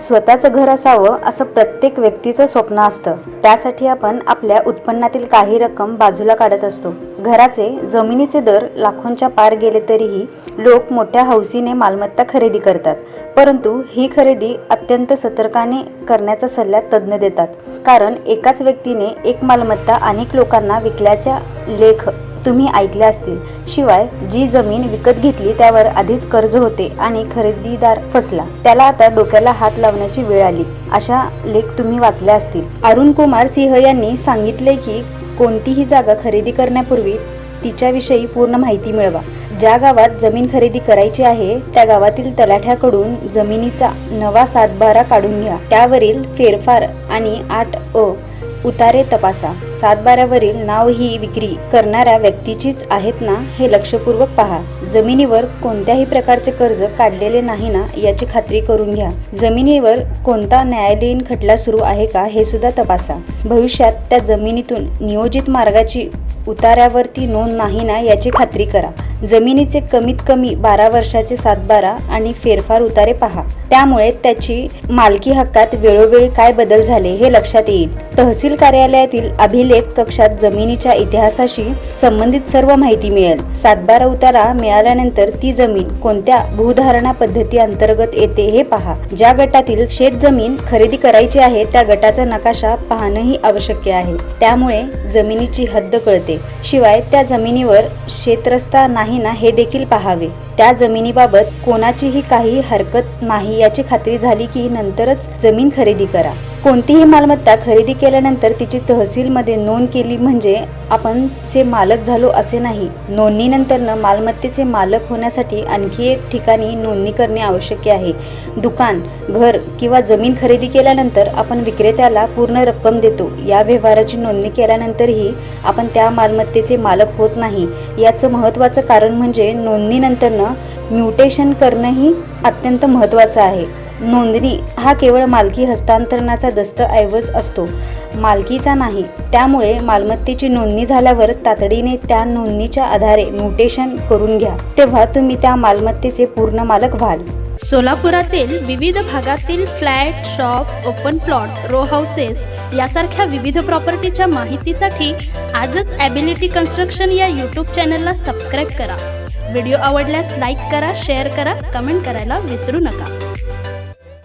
स्वतःचं घर असावं असं प्रत्येक व्यक्तीचं स्वप्न असतं. त्यासाठी आपण आपल्या उत्पन्नातील काही रक्कम बाजूला काढत असतो. घराचे जमिनीचे दर लाखोंच्या पार गेले तरीही लोक मोठ्या हौसीने मालमत्ता खरेदी करतात. परंतु ही खरेदी अत्यंत सतर्काने करण्याचा सल्ला तज्ज्ञ देतात. कारण एकाच व्यक्तीने एक मालमत्ता अनेक लोकांना विकल्याच्या लेख तुम्ही ऐकल्या असतील. शिवाय जी जमीन विकत घेतली त्यावर आधीच कर्ज होते आणि खरेदीदार फसला. त्याला आता डोक्याला हात लावण्याची वेळ आली. अशा लेख तुम्ही वाचल्या असतील. अरुण कुमार सिंह यांनी सांगितले की कोणतीही जागा खरेदी करण्यापूर्वी तिच्याविषयी पूर्ण माहिती मिळवा. ज्या गावात जमीन खरेदी करायची आहे त्या गावातील तलाठ्याकडून जमिनीचा नवा सातबारा काढून घ्या. त्यावरील फेरफार आणि आठ अ उतारे तपासा. सातबाऱ्यावरील नाव ही विक्री करणाऱ्या व्यक्तीचीच आहेत ना हे लक्षपूर्वक पहा. जमिनीवर कोणत्याही प्रकारचे कर्ज काढलेले नाही ना याची खात्री करून घ्या. जमिनीवर कोणता न्यायालयीन खटला सुरू आहे का हे सुद्धा तपासा. भविष्यात त्या जमिनीतून नियोजित मार्गाची उतार्यावरती नोंद नाही ना याची खात्री करा. जमिनीचे कमीत कमी बारा वर्षाचे सातबारा आणि फेरफार उतारे पहा. त्यामुळे त्याची मालकी हक्कात वेळोवेळी काय बदल झाले हे लक्षात येईल. तहसील कार्यालयातील अभिलेख कक्षात जमिनीच्या इतिहासाशी संबंधित सर्व माहिती मिळेल. सातबारा उतारा मिळाल्यानंतर ती जमीन कोणत्या भूधारणा पद्धती अंतर्गत येते हे पहा. ज्या गटातील शेत जमीन खरेदी करायची आहे त्या गटाचा नकाशा पाहणंही आवश्यक आहे. त्यामुळे जमिनीची हद्द कळते. शिवाय त्या जमिनीवर शेतरस्ता नाही ना हे देखील पाहावे. त्या जमिनीबाबत कोणाचीही काही हरकत नाही याची खात्री झाली की नंतरच जमीन खरेदी करा. कोणतीही मालमत्ता खरेदी केल्यानंतर तिची तहसीलमध्ये नोंद केली म्हणजे आपण चे मालक झालो असे नाही. नोंदणीनंतरनं मालमत्तेचे मालक होण्यासाठी आणखी एक ठिकाणी नोंदणी करणे आवश्यक आहे. दुकान घर किंवा जमीन खरेदी केल्यानंतर आपण विक्रेत्याला पूर्ण रक्कम देतो. या व्यवहाराची नोंदणी केल्यानंतरही आपण त्या मालमत्तेचे मालक होत नाही. याचं महत्त्वाचं कारण म्हणजे नोंदणीनंतरनं म्युटेशन करणंही अत्यंत महत्त्वाचं आहे. नोंदणी हा केवळ मालकी हस्तांतरणाचा दस्तऐवज असतो. मालकीचा नाही त्यामुळे मालमत्तेची नोंदणी झाल्यावर तातडीने त्या नोंदणीच्या आधारे म्युटेशन करून घ्या तेव्हा तुम्ही त्या मालमत्तेचे पूर्ण मालक व्हाल. सोलापुरातील विविध भागातील flat shop open plot row houses यासारख्या विविध प्रॉपर्टीच्या माहितीसाठी आजच ॲबिलिटी कन्स्ट्रक्शन या यूट्यूब चॅनलला सबस्क्राईब करा. व्हिडिओ आवडल्यास लाईक करा शेअर करा कमेंट करायला विसरू नका.